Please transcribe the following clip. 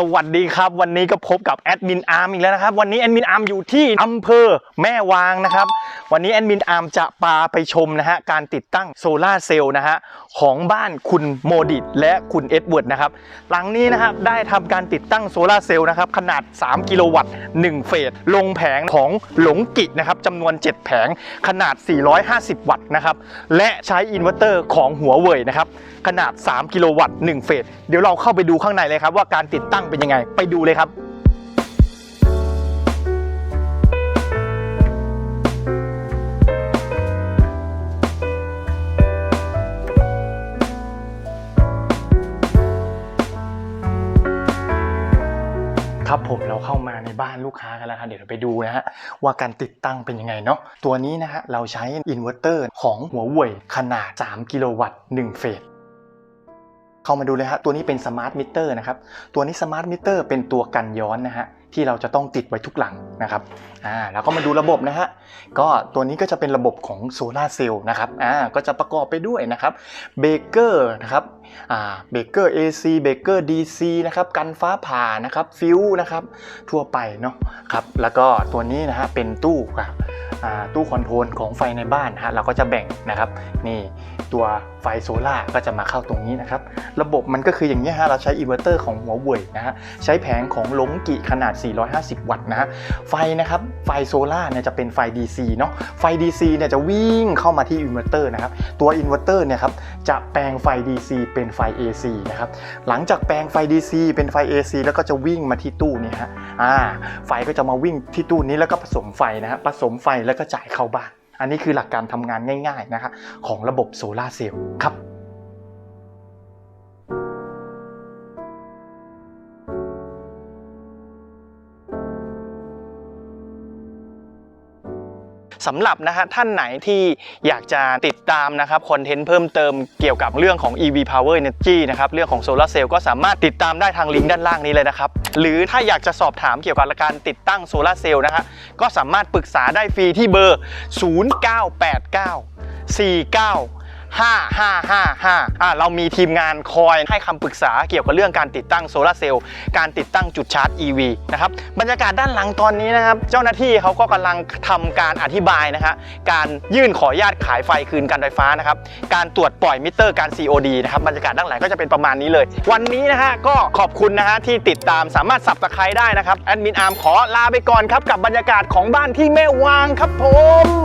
สวัสดีครับวันนี้ก็พบกับแอดมินอาร์มอีกแล้วนะครับ วันนี้แอดมินอาร์มอยู่ที่อำเภอแม่วางนะครับ วันนี้แอดมินอาร์มจะพาไปชมนะฮะการติดตั้งโซลาเซลล์นะฮะของบ้านคุณโมดิตและคุณเอ็ดเวิร์ดนะครับหลังนี้นะครับได้ทำการติดตั้งโซลาเซลล์นะครับขนาด 3 กิโลวัตต์ 1 เฟส ลงแผงของหลงกินะครับจำนวน 7 แผงขนาด 450 วัตต์นะครับและใช้อินเวอร์เตอร์ของหัวเว่ยนะครับขนาด 3 กิโลวัตต์ 1 เฟส เดี๋ยวเราเข้าไปดูข้างในเลยครับว่าการติดตั้งเป็นยังไง ไปดูเลยครับ ครับผมเราเข้ามาในบ้านลูกค้ากันแล้วครับเดี๋ยวเราไปดูนะฮะว่าการติดตั้งเป็นยังไงเนาะตัวนี้นะฮะเราใช้อินเวอร์เตอร์ของหัวเว่ยขนาด 3 กิโลวัตต์1เฟสเข้ามาดูเลยฮะตัวนี้เป็นสมาร์ทมิเตอร์นะครับตัวนี้สมาร์ทมิเตอร์เป็นตัวกันย้อนนะฮะ ที่เราจะต้องติดไว้ทุกหลังนะครับอ่าแล้วก็มาดูระบบนะฮะก็ตัวนี้ก็จะเป็นระบบของโซลาเซลล์นะครับอ่าก็จะประกอบไปด้วยนะครับเบเกอร์นะครับอ่าเบเกอร์ AC เบเกอร์ DC นะครับกันฟ้าผ่านะครับฟิวนะครับทั่วไปเนาะครับแล้วก็ตัวนี้นะฮะเป็นตู้ครับอ่าตู้คอนโทรลของไฟในบ้านฮะเราก็จะแบ่งนะครับนี่ตัวไฟโซล่าก็จะมาเข้าตรงนี้นะครับ ระบบมันก็คืออย่างนี้ฮะเราใช้อินเวอร์เตอร์ของหัวเว่ยนะฮะใช้แผงของลงกิขนาด 450 วัตต์นะฮะไฟนะครับไฟโซล่าเนี่ยจะเป็นไฟ DC เนาะไฟ DC เนี่ยจะวิ่งเข้ามาที่อินเวอร์เตอร์นะครับตัวอินเวอร์เตอร์เนี่ยครับจะแปลงไฟ DC เป็นไฟ AC นะครับหลังจากแปลงไฟ DC เป็นไฟ AC แล้วก็จะวิ่งมาที่ตู้นี่ฮะอ่าไฟก็จะมาวิ่งที่ตู้นี้แล้วก็ผสมไฟนะฮะผสมไฟแล้วก็จ่ายเข้าบ้าน อันนี้คือหลักการทำงานง่ายๆนะฮะของระบบโซลาเซลล์ครับ สำหรับนะฮะท่านไหนที่อยากจะติดตามนะครับคอนเทนต์เพิ่มเติมเกี่ยวกับเรื่องของ EV Power Energy นะครับเรื่องของโซลาร์เซลล์ก็สามารถติดตามได้ทางลิงก์ด้านล่างนี้เลยนะครับ หรือถ้าอยากจะสอบถามเกี่ยวกับการติดตั้งโซลาร์เซลล์นะฮะก็สามารถปรึกษาได้ฟรีที่เบอร์ 0989 49 5555อ่าเรามีทีมงานคอยให้คำปรึกษาเกี่ยวกับเรื่องการติดตั้งโซลาร์เซลล์การติดตั้งจุดชาร์จ EV นะครับบรรยากาศด้านหลังตอนนี้นะครับ เจ้าหน้าที่เขาก็กำลังทำการอธิบายนะฮะการยื่นขออนุญาตขายไฟคืนการไฟฟ้านะครับการตรวจปล่อยมิเตอร์การ COD นะครับบรรยากาศด้านหลังก็จะเป็นประมาณนี้เลย วันนี้นะฮะก็ขอบคุณนะฮะที่ติดตามสามารถสับตะไคร้ได้นะครับแอดมินอาร์มขอลาไปก่อนครับกับบรรยากาศของบ้านที่แม่วางครับผม